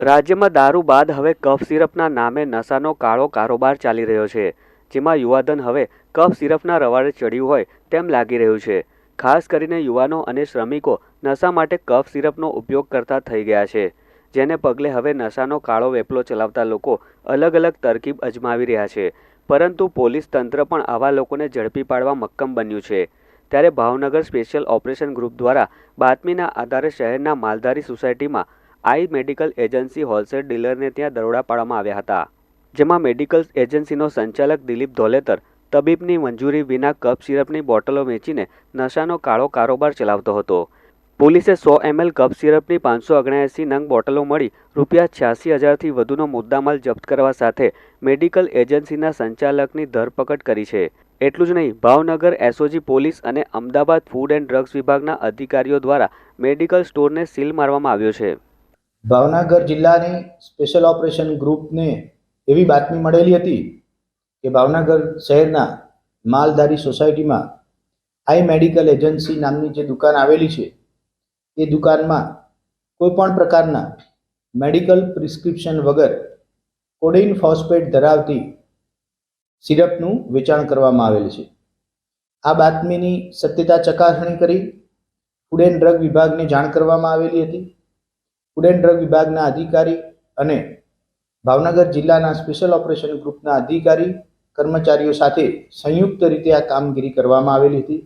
રાજ્યમાં દારૂ બાદ હવે કફ સિરપના નામે નશાનો કાળો કારોબાર ચાલી રહ્યો છે, જેમાં યુવાધન હવે કફ સિરપના રવાડે ચડ્યું હોય તેમ લાગી રહ્યું છે. ખાસ કરીને યુવાનો અને શ્રમિકો નશા માટે કફ સિરપનો ઉપયોગ કરતા થઈ ગયા છે, જેને પગલે હવે નશાનો કાળો વેપલો ચલાવતા લોકો અલગ અલગ તરકીબ અજમાવી રહ્યા છે. પરંતુ પોલીસ તંત્ર પણ આવા લોકોને ઝડપી પાડવા મક્કમ બન્યું છે. ત્યારે ભાવનગર સ્પેશિયલ ઓપરેશન ગ્રુપ દ્વારા બાતમીના આધારે શહેરના માલધારી સોસાયટીમાં આઈ મેડિકલ એજન્સી હોલસેલ ડીલરને ત્યાં દરોડા પાડવામાં આવ્યા હતા, જેમાં મેડિકલ એજન્સીનો સંચાલક દિલીપ ધોલેતર તબીબની મંજૂરી વિના કપ સિરપની બોટલો વેચીને નશાનો કાળો કારોબાર ચલાવતો હતો. પોલીસે સો એમએલ કપ સિરપની પાંચસો ઓગણએંસી નંગ બોટલો મળી રૂપિયા છ્યાસી હજારથી વધુનો મુદ્દામાલ જપ્ત કરવા સાથે મેડિકલ એજન્સીના સંચાલકની ધરપકડ કરી છે. એટલું જ નહીં, ભાવનગર એસઓજી પોલીસ અને અમદાવાદ ફૂડ એન્ડ ડ્રગ્સ વિભાગના અધિકારીઓ દ્વારા મેડિકલ સ્ટોરને સીલ મારવામાં આવ્યો છે. ભાવનગર જિલ્લાની સ્પેશિયલ ઓપરેશન ગ્રુપને એવી બાતમી મળેલી હતી કે ભાવનગર શહેરના માલધારી સોસાયટીમાં આઈ મેડિકલ એજન્સી નામની જે દુકાન આવેલી છે, એ દુકાનમાં કોઈપણ પ્રકારના મેડિકલ પ્રિસ્ક્રિપ્શન વગર કોડેઇન ફોસ્ફેટ ધરાવતી સિરપનું વેચાણ કરવામાં આવેલ છે. આ બાતમીની સત્યતા ચકાસણી કરી ફૂડ એન્ડ ડ્રગ વિભાગને જાણ કરવામાં આવેલી હતી. ફૂડ ડ્રગ વિભાગના અધિકારી અને ભાવનગર જિલ્લાના સ્પેશિયલ ઓપરેશન ગ્રુપના અધિકારી કર્મચારીઓ સાથે સંયુક્ત રીતે આ કામગીરી કરવામાં આવેલી હતી.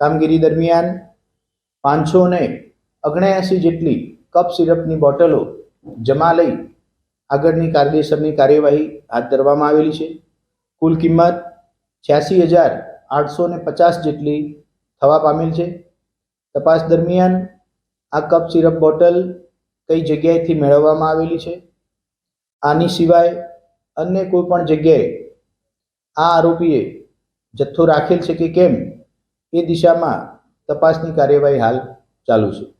કામગીરી દરમિયાન પાંચસો ને ઓગણ્યાસી જેટલી કપ સિરપની બોટલો જમા લઈ આગળની કાયદેસરની કાર્યવાહી હાથ ધરવામાં આવેલી છે. કુલ કિંમત છ્યાસી હજાર આઠસો ને પચાસ જેટલી થવા પામેલ છે. તપાસ દરમિયાન આ કપ સિરપ બોટલ કઈ જગ્યાએથી મેળવવામાં આવેલી છે? આની સિવાય અન્ય કોઈ પણ જગ્યાએ આ આરોપીએ જથ્થો રાખેલ છે કે કેમ? એ દિશામાં તપાસની કાર્યવાહી હાલ ચાલુ છે.